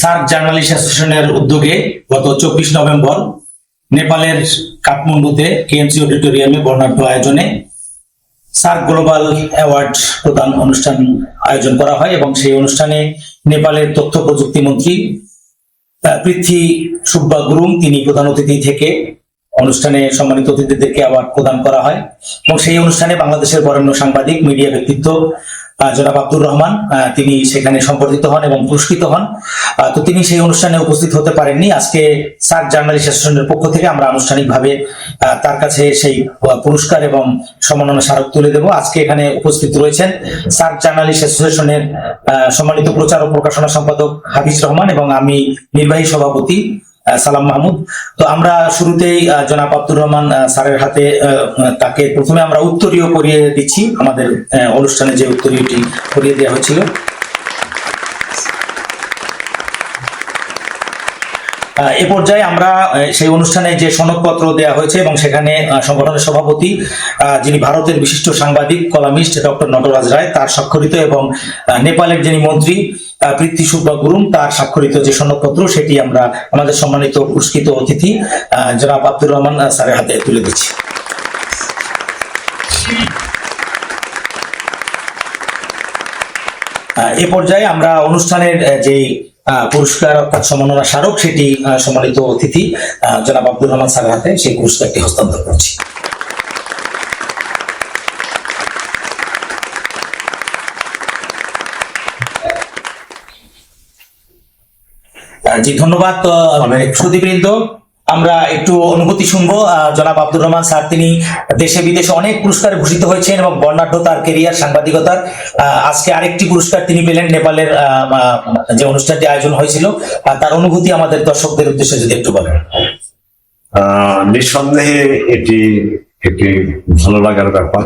SAARC journalist অ্যাসোসিয়েশনের উদ্যোগে গত চব্বিশ নভেম্বর নেপালের কাঠমান্ডুতে কেএমসি অডিটোরিয়ামে বর্ণাঢ্য আয়োজনে সার্ক গ্লোবাল অ্যাওয়ার্ড প্রদান অনুষ্ঠান আয়োজন করা হয় এবং সেই অনুষ্ঠানে নেপালের তথ্য প্রযুক্তি মন্ত্রী পৃথ্বী সুব্বা গুরুং, তিনি প্রধান অতিথি থেকে অনুষ্ঠানে সম্মানিত অতিথিদেরকে অ্যাওয়ার্ড প্রদান করা হয় এবং সেই অনুষ্ঠানে বাংলাদেশের বরেণ্য সাংবাদিক, মিডিয়া ব্যক্তিত্ব জনাব আব্দুর রহমান তিনি সেখানে সম্পর্কিত হন এবং পুরস্কৃত হন। তো তিনি সেই অনুষ্ঠানে উপস্থিত হতে পারেননি। আজকে সার্ক জার্নালিস্ট অ্যাসোসিয়েশনের পক্ষ থেকে আমরা আনুষ্ঠানিকভাবে তার কাছে সেই পুরস্কার এবং সম্মাননা স্মারক তুলে দেব। আজকে এখানে উপস্থিত রয়েছেন সার্ক জার্নালিস্ট অ্যাসোসিয়েশনের সম্মানিত প্রচার ও প্রকাশনা সম্পাদক হাফিজ রহমান এবং আমি নির্বাহী সভাপতি সালাম মাহমুদ। তো আমরা শুরুতেই জনাব আব্দুর রহমান স্যারের হাতে তাকে প্রথমে আমরা উত্তরীয় করিয়ে দিচ্ছি। আমাদের অনুষ্ঠানে যে উত্তরীয়টি করিয়ে দেওয়া হয়েছিল এ পর্যায়ে আমরা সেই অনুষ্ঠানে যে সনদপত্র দেওয়া হয়েছে এবং সেখানে সংগঠনের সভাপতি যিনি ভারতের বিশিষ্ট সাংবাদিক কলামিস্ট ডক্টর নটরাজ রায় তার স্বাক্ষরিত এবং নেপালের যিনি মন্ত্রী পৃথ্বী সুব্বা গুরুং তার স্বাক্ষরিত যে সনদপত্র সেটি আমরা আমাদের সম্মানিত পুরস্কৃত অতিথি জনাব আব্দুর রহমান স্যারের হাতে তুলে দিচ্ছি। এ পর্যায়ে আমরা অনুষ্ঠানের আহ, যে আহ, পুরস্কার অর্থাৎ সম্মাননা স্মারক, সেটি সম্মানিত অতিথি জনাব আব্দুর রহমান স্যারের হাতে সেই পুরস্কারটি হস্তান্তর করছি। জি, ধন্যবাদ সুদীবৃন্দ আমরা একটু অনুভূতি শুনব। জনাব আব্দুর রহমান স্যার, তিনি দেশে বিদেশে অনেক পুরস্কারে ভূষিত হয়েছেন এবং বর্ণাঢ্য তার কেরিয়ার সাংবাদিকতার। আজকে আরেকটি পুরস্কার তিনি পেলেন নেপালের যে অনুষ্ঠানটি আয়োজন হয়েছিল। তার অনুভূতি আমাদের দর্শকদের উদ্দেশ্যে যদি একটু বলেন। নিঃসন্দেহে এটি একটি ভালো লাগার ব্যাপার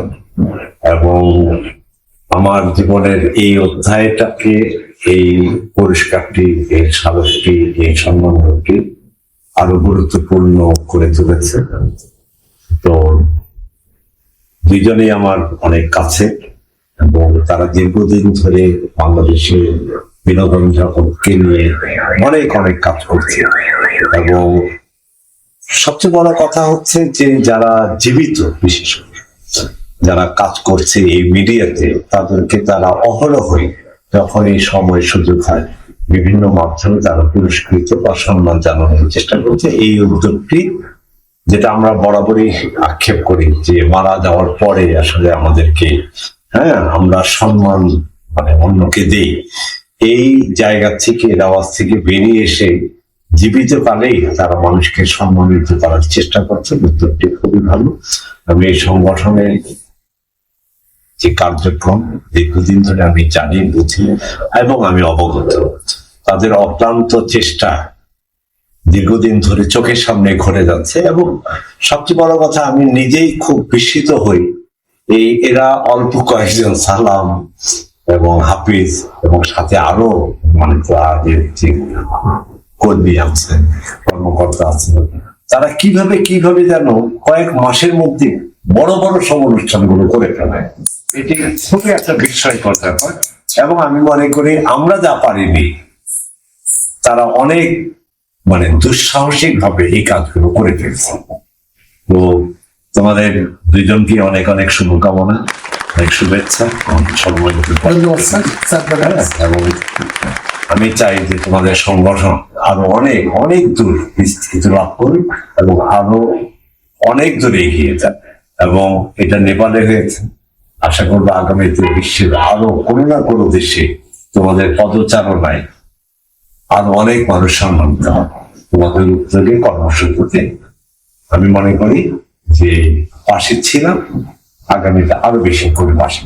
এবং আমার জীবনের এই অধ্যায়টাকে, এই পুরস্কারটি, এই স্মারকটি এই সম্মানটি আরও গুরুত্বপূর্ণ করে তুলেছে। তো দুইজনেই আমার অনেক কাছে এবং তারা দীর্ঘদিন ধরে বাংলাদেশে বিনোদন জগৎকে নিয়ে অনেক অনেক কাজ করছে। এবং সবচেয়ে বড় কথা হচ্ছে যে যারা জীবিত বিশেষ যারা কাজ করছে এই মিডিয়াতে, তাদেরকে তারা অহরহই যখন এই সময় সুযোগ হয় বিভিন্ন মাধ্যমে তারা পুরস্কৃত বা সম্মান জানানোর চেষ্টা করছে। এই উদ্যোগটি, যেটা আমরা বরাবরই আক্ষেপ করি যে মারা যাওয়ার পরে আসলে আমাদেরকে হ্যাঁ আমরা সম্মান মানে অন্যকে দেই। এই জায়গা থেকে এর আওয়াজ থেকে বেরিয়ে এসে জীবিত কালেই তারা মানুষকে সম্মানিত করার চেষ্টা করছে। উদ্যোগটি খুবই ভালো। আমি এই সংগঠনের যে কার্যক্রম দীর্ঘদিন ধরে আমি জানি বুঝি এবং আমি অবগত তাদের অক্লান্ত চেষ্টা দীর্ঘদিন ধরে চোখের সামনে ঘটে যাচ্ছে এবং সবচেয়ে বড় কথা, আমি নিজেই খুব বিস্মিত হই এই এরা অল্প কয়েকজন সালাম এবং হাফিজ এবং সাথে আরও মানে কর্মী আছে, কর্মকর্তা আছে। তারা কীভাবে কীভাবে যেন কয়েক মাসের মধ্যে বড় বড় সব অনুষ্ঠানগুলো করে ফেলে। এটি খুবই একটা বিস্ময়কর ব্যাপার। এবং আমি মনে করি আমরা যা পারিনি তারা অনেক মানে দুঃসাহসিক ভাবে এই কাজগুলো করে ফেলছে। তো তোমাদের দুইজনকে অনেক অনেক শুভকামনা অনেক শুভেচ্ছা হ্যাঁ, এবং আমি চাই যে তোমাদের সংগঠন আরও অনেক অনেক দূর বিস্তৃত লাভ করুক এবং আরও অনেক দূর এগিয়ে যাক। এবং এটা নেপালে হয়েছে। আশা করব আগামীতে বিশ্বের আরও কোনো না কোনো দেশে তোমাদের পদচারণায় আরও অনেক মানুষ সম্মানিত হবে তোমাদের উদ্যোগে কর্মসূচিতে আমি মনে করি যে পাশে ছিলাম, আগামীতে আরও বেশি করে পাশে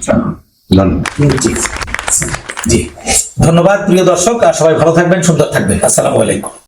ধন্যবাদ, প্রিয় দর্শক, আর সবাই ভালো থাকবেন, সুন্দর থাকবেন। আসসালামু আলাইকুম।